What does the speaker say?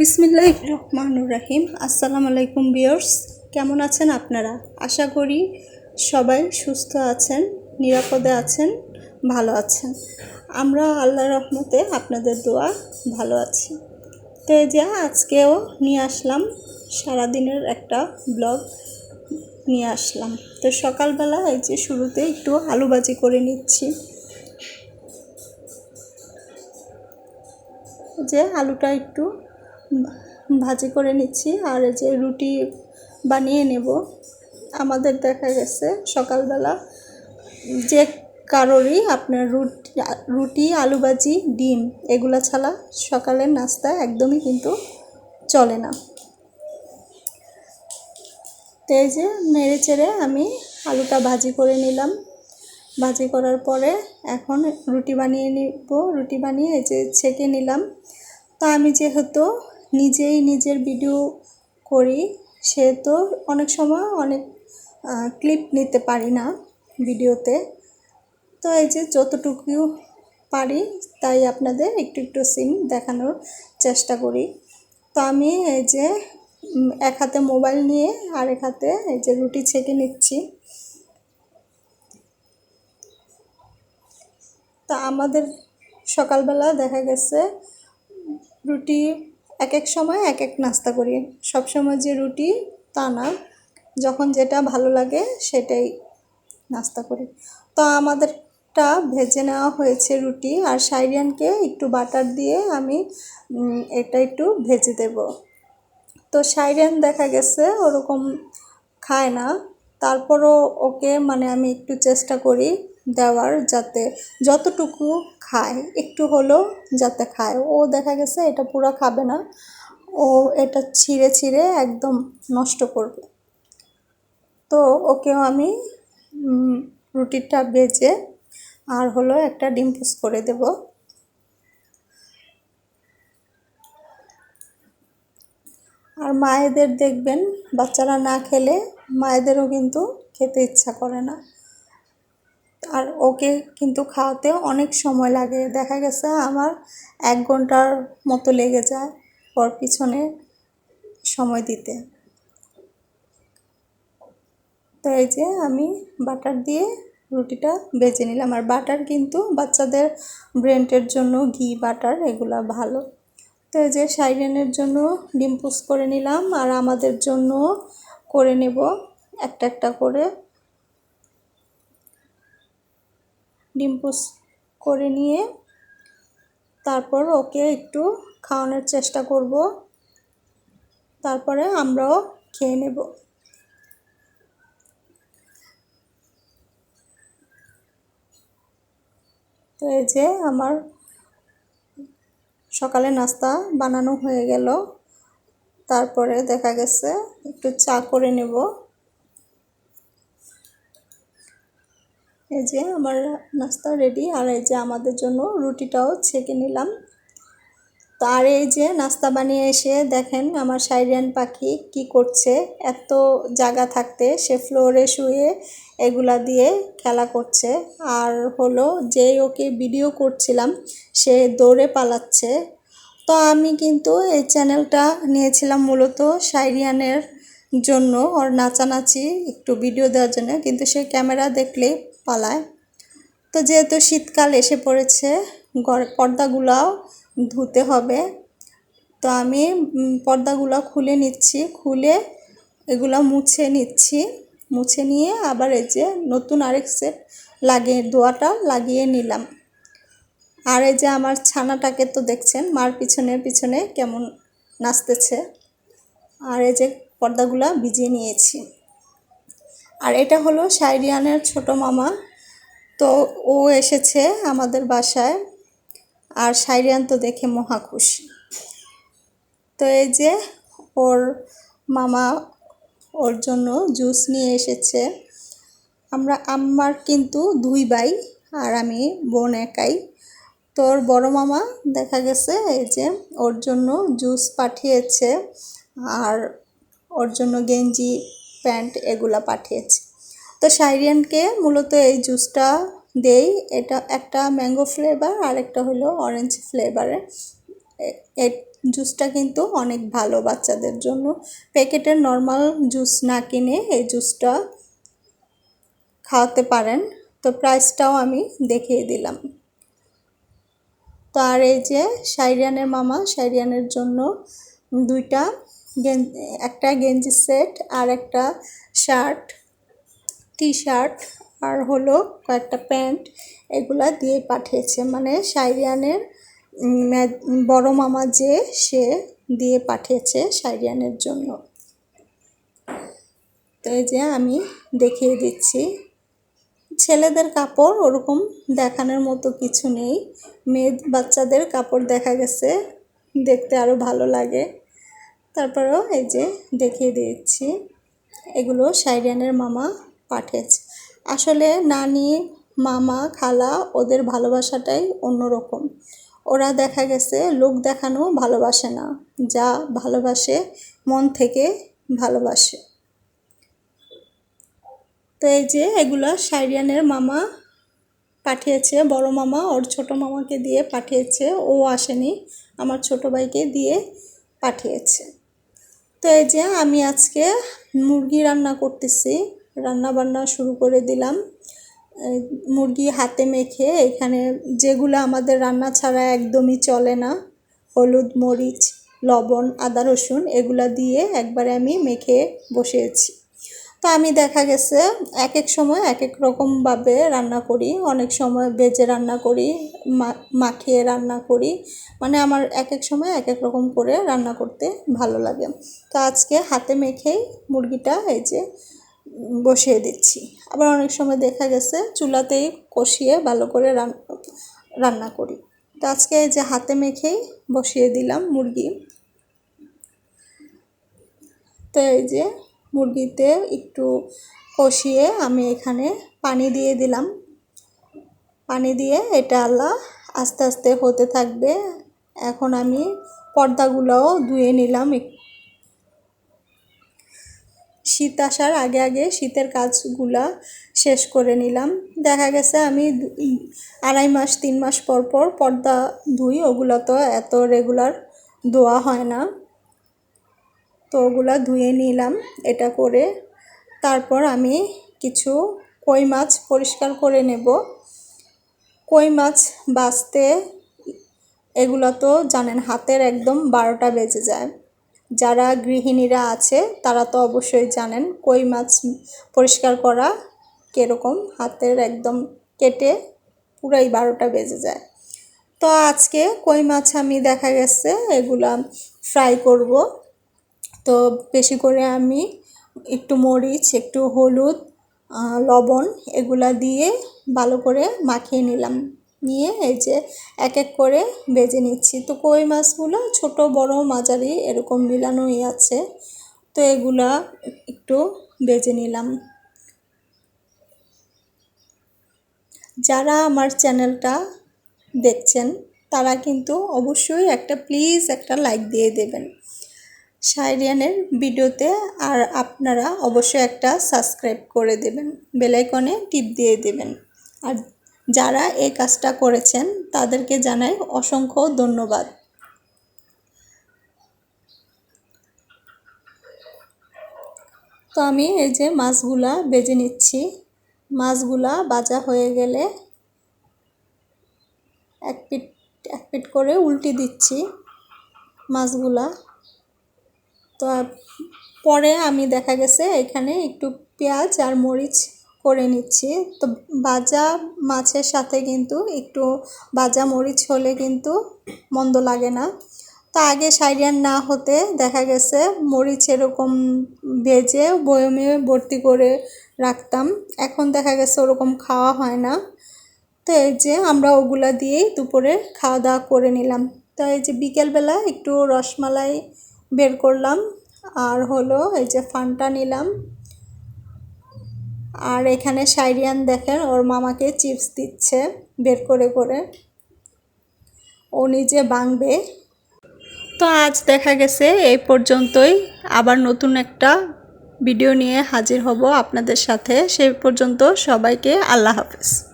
বিসমিল্লাহ রহমানুর রাহিম। আসসালামু আলাইকুম বিয়র্স কেমন আছেন আপনারা? আশা করি সবাই সুস্থ আছেন, নিরাপদে আছেন, ভালো আছেন। আমরা আল্লাহ রহমতে আপনাদের দোয়া ভালো আছি। তো এই যে আজকেও নিয়ে আসলাম, সারাদিনের একটা ব্লগ নিয়ে আসলাম। তো সকালবেলা এই যে শুরুতে একটু আলু ভাজি করে নিচ্ছি। যে আলুটা একটু ভাজি করে নিচ্ছি আর এই যে রুটি বানিয়ে নেব। আমাদের দেখা গেছে সকালবেলা যে কারোরই আপনার রুটি রুটি, আলু ভাজি, ডিম এগুলো ছাড়া সকালের নাস্তা একদমই কিন্তু চলে না। তো এই যে নেড়ে চেড়ে আমি আলুটা ভাজি করে নিলাম। ভাজি করার পরে এখন রুটি বানিয়ে নিব। রুটি বানিয়ে এই যে ছেঁকে নিলাম। তা আমি যেহেতু নিজেই নিজের ভিডিও করি। সেহেতু অনেক সময় অনেক ক্লিপ নিতে পারি না ভিডিওতে তো। এই যে যতটুকু পারি তাই আপনাদের একটু একটু সিন দেখানোর চেষ্টা করি। তো আমি এই যে এক হাতে মোবাইল নিয়ে আরেক হাতে এই যে রুটি ছেঁকে নিচ্ছি। তা আমাদের সকালবেলা দেখা গেছে রুটি এক এক সময় এক এক নাস্তা করি। সব সময় যে রুটি, তা না। যখন যেটা ভালো লাগে, সেটাই নাস্তা করি। তো আমাদেরটা ভেজে নেওয়া হয়েছে রুটি, আর সাইরিয়ানকে একটু বাটার দিয়ে আমি এটা একটু ভেজে দেব। তো সাইরিয়ান দেখা গেছে ওরকম খায় না। তারপরও ওকে মানে আমি একটু চেষ্টা করি দেওয়ার যাতে যতটুকু খায়, একটু হলেও যাতে খায়। ও দেখা গেছে এটা পুরো খাবে না। ও এটা ছিঁড়ে ছিঁড়ে একদম নষ্ট করবে। তো ওকেও আমি রুটিটা বেজে আর হলো একটা ডিম পোস করে দেব। আর মায়েদের দেখবেন, বাচ্চারা না খেলে মায়েদেরও কিন্তু খেতে ইচ্ছা করে না। আর ওকে কিন্তু খাওয়াতে অনেক সময় লাগে। দেখা গেছে আমার এক ঘণ্টার মতো লেগে যায় ওর পিছনে সময় দিতে। তো এই যে আমি বাটার দিয়ে রুটিটা বেজে নিলাম। আর বাটার কিন্তু বাচ্চাদের ব্রেন্টের জন্য ঘি, বাটার এগুলো ভালো। তো এই যে সাইরেনের জন্য ডিম পুস করে নিলাম। আর আমাদের জন্য করে নেব একটা একটা করে ডিম পুস করে নিয়ে তারপর ওকে একটু খাওয়ানোর চেষ্টা করব। তারপরে আমরাও খেয়ে নেব। তো এই যে আমার সকালে নাস্তা বানানো হয়ে গেল। তারপরে দেখা গেছে একটু চা করে নেব। এই যে আমার নাস্তা রেডি আর এই যে আমাদের জন্য রুটিটাও ছেঁকে নিলাম। তো আর এই যে নাস্তা বানিয়ে এসে দেখেন আমার সাইরিয়ান পাখি কি করছে, এত জায়গা থাকতে সে ফ্লোরে শুয়ে এগুলা দিয়ে খেলা করছে। আর হলো যেই ওকে ভিডিও করছিলাম, সে দৌড়ে পালাচ্ছে। তো আমি কিন্তু এই চ্যানেলটা নিয়েছিলাম মূলত সাইরিয়ানের জন্য, ওর নাচানাচি, একটু ভিডিও দেওয়ার জন্য। কিন্তু সে ক্যামেরা দেখলেই পালায়। তো যেহেতু শীতকাল এসে পড়েছে পর্দাগুলাও ধুতে হবে। তো আমি পর্দাগুলো খুলে নিচ্ছি। খুলে এগুলো মুছে নিচ্ছি। মুছে নিয়ে আবার এই যে নতুন আরেক সেট লাগিয়ে, দোয়াটা লাগিয়ে নিলাম। আর এই যে আমার ছানাটাকে তো দেখছেন, মার পিছনে পিছনে কেমন নাচতেছে। আর এই যে পর্দাগুলো ভিজিয়ে নিয়েছি। আর এটা হলো সাইরিয়ানের ছোট মামা। তো ও এসেছে আমাদের বাসায়। আর সাইরিয়ান তো দেখে মহা খুশি। তো এই যে ওর মামা ওর জন্য জুস নিয়ে এসেছে। আমরা, আমার কিন্তু দুই ভাই আর আমি বোন একাই। তোর বড় মামা দেখা গেছে এই যে ওর জন্য জুস পাঠিয়েছে। আর ওর জন্য গেঞ্জি প্যান্ট এগুলা পাঠিয়েছে। তো সাইরিয়ানকে মূলত এই জুসটা দেই। এটা একটা ম্যাঙ্গো ফ্লেভার আর একটা হলো অরেঞ্জ ফ্লেভারের জুসটা কিন্তু অনেক ভালো বাচ্চাদের জন্য। প্যাকেটের নর্মাল জুস না কিনে এই জুসটা খাওয়াতে পারেন। তো প্রাইসটাও আমি দেখিয়ে দিলাম। তো আর এই যে সাইরিয়ানের মামা, সাইরিয়ানের জন্য দুইটা একটা গেঞ্জি সেট আর একটা শার্ট টি শার্ট আর হলো কয়েকটা প্যান্ট। এগুলা দিয়ে পাঠিয়েছে। মানে সাইরিয়ানের বড় মামা যে, সে দিয়ে পাঠিয়েছে সাইরিয়ানের জন্য। তো এই যে আমি দেখিয়ে দিচ্ছি। ছেলেদের কাপড় ওরকম দেখানোর মতো কিছু নেই। মেয়ে বাচ্চাদের কাপড় দেখা গেছে। দেখতে আরও ভালো লাগে। তারপরেও এই যে দেখিয়ে দিচ্ছি, এগুলো সাইরিয়ানের মামা পাঠিয়েছে। আসলে নানি, মামা, খালা ওদের ভালোবাসাটাই অন্যরকম। ওরা দেখা গেছে লোক দেখানো ভালোবাসে না, যা ভালোবাসে, মন থেকে ভালোবাসে। তো এই যে এগুলো সাইরিয়ানের মামা পাঠিয়েছে, বড় মামা ওর ছোট মামাকে দিয়ে পাঠিয়েছে, ও আসেনি, আমার ছোট ভাইকে দিয়ে পাঠিয়েছে। তো এই যে আমি আজকে মুরগি রান্না করতেছি রান্না বান্না শুরু করে দিলাম। মুরগি হাতে মেখে এখানে যেগুলো আমাদের রান্না ছাড়া একদমই চলে না, হলুদ, মরিচ, লবণ, আদা, রসুন, এগুলো দিয়ে একবারে আমি মেখে বসিয়েছি। তো আমি দেখা গেছে এক এক সময় এক এক রকমভাবে রান্না করি। অনেক সময় বেজে রান্না করি মাখিয়ে রান্না করি। মানে আমার এক এক সময় এক এক রকম করে রান্না করতে ভালো লাগে। তো আজকে হাতে মেখেই মুরগিটা এই যে বসিয়ে দিচ্ছি। আবার অনেক সময় দেখা গেছে চুলাতেই কষিয়ে ভালো করে রান্না করি। তো আজকে এই যে হাতে মেখেই বসিয়ে দিলাম মুরগি। তো এই যে মুরগিতে একটু কষিয়ে আমি এখানে পানি দিয়ে দিলাম। পানি দিয়ে এটা আল্লাহ আস্তে আস্তে হতে থাকবে। এখন আমি পর্দাগুলোও ধুয়ে নিলাম শীত আসার আগে আগে শীতের কাজগুলা শেষ করে নিলাম। দেখা গেছে আমি আড়াই মাস, তিন মাস পর পর পর্দা ধুই, ওগুলো তো এত রেগুলার ধোয়া হয় না। তো ওগুলো ধুয়ে নিলাম এটা করে। তারপর আমি কিছু কই মাছ পরিষ্কার করে নেব। কই মাছ বাছতে এগুলো তো জানেন হাতের একদম বারোটা বেজে যায়। যারা গৃহিণীরা আছে তারা তো অবশ্যই জানেন কই মাছ পরিষ্কার করা কীরকম হাতের একদম কেটে পুরাই বারোটা বেজে যায়। তো আজকে কই মাছ আমি দেখা গেছে এগুলা ফ্রাই করব। তো বেশি করে আমি একটু মরিচ, একটু হলুদ লবণ এগুলা দিয়ে ভালো করে মাখিয়ে নিলাম। নিয়ে এই যে এক এক করে বেজে নিচ্ছি। তো কই মাছগুলো? ছোট, বড়, মাঝারি এরকম মিলানোই আছে। তো এগুলা একটু বেজে নিলাম। যারা আমার চ্যানেলটা দেখছেন, তারা কিন্তু অবশ্যই একটা, প্লিজ একটা লাইক দিয়ে দেবেন। সাইরিয়ানের ভিডিওতে আর আপনারা অবশ্যই একটা সাবস্ক্রাইব করে দেবেন বেলাইকনে টিপ দিয়ে দেবেন। আর যারা এই কাজটা করেছেন, তাদেরকে জানাই অসংখ্য ধন্যবাদ। তো আমি এই যে মাছগুলা বেজে নিচ্ছি। মাছগুলা বাজা হয়ে গেলে এক পিট এক পিট করে উল্টি দিচ্ছি মাছগুলা। তো পরে আমি দেখা গেছে এখানে একটু পেঁয়াজ আর মরিচ করে নিচ্ছি। তো ভাজা মাছের সাথে কিন্তু একটু ভাজা মরিচ হলে কিন্তু মন্দ লাগে না। তো আগে সাইরিয়ান না হতে দেখা গেছে মরিচ এরকম ভেজে বয়মে ভর্তি করে রাখতাম। এখন দেখা গেছে ওরকম খাওয়া হয় না। তো এই যে আমরা ওগুলা দিয়েই দুপুরে খাওয়া দাওয়া করে নিলাম। তো এই যে বিকেলবেলা একটু রসমালাই বের করলাম। আর হলো এই যে ফানটা নিলাম। আর এখানে সাইরিয়ান দেখেন, ওর মামাকে চিপস দিচ্ছে বের করে করে। ও নিজে বাংবে তো আজ দেখা গেছে, এই পর্যন্তই। আবার নতুন একটা ভিডিও নিয়ে হাজির হব আপনাদের সাথে। সেই পর্যন্ত সবাইকে আল্লাহ হাফিজ।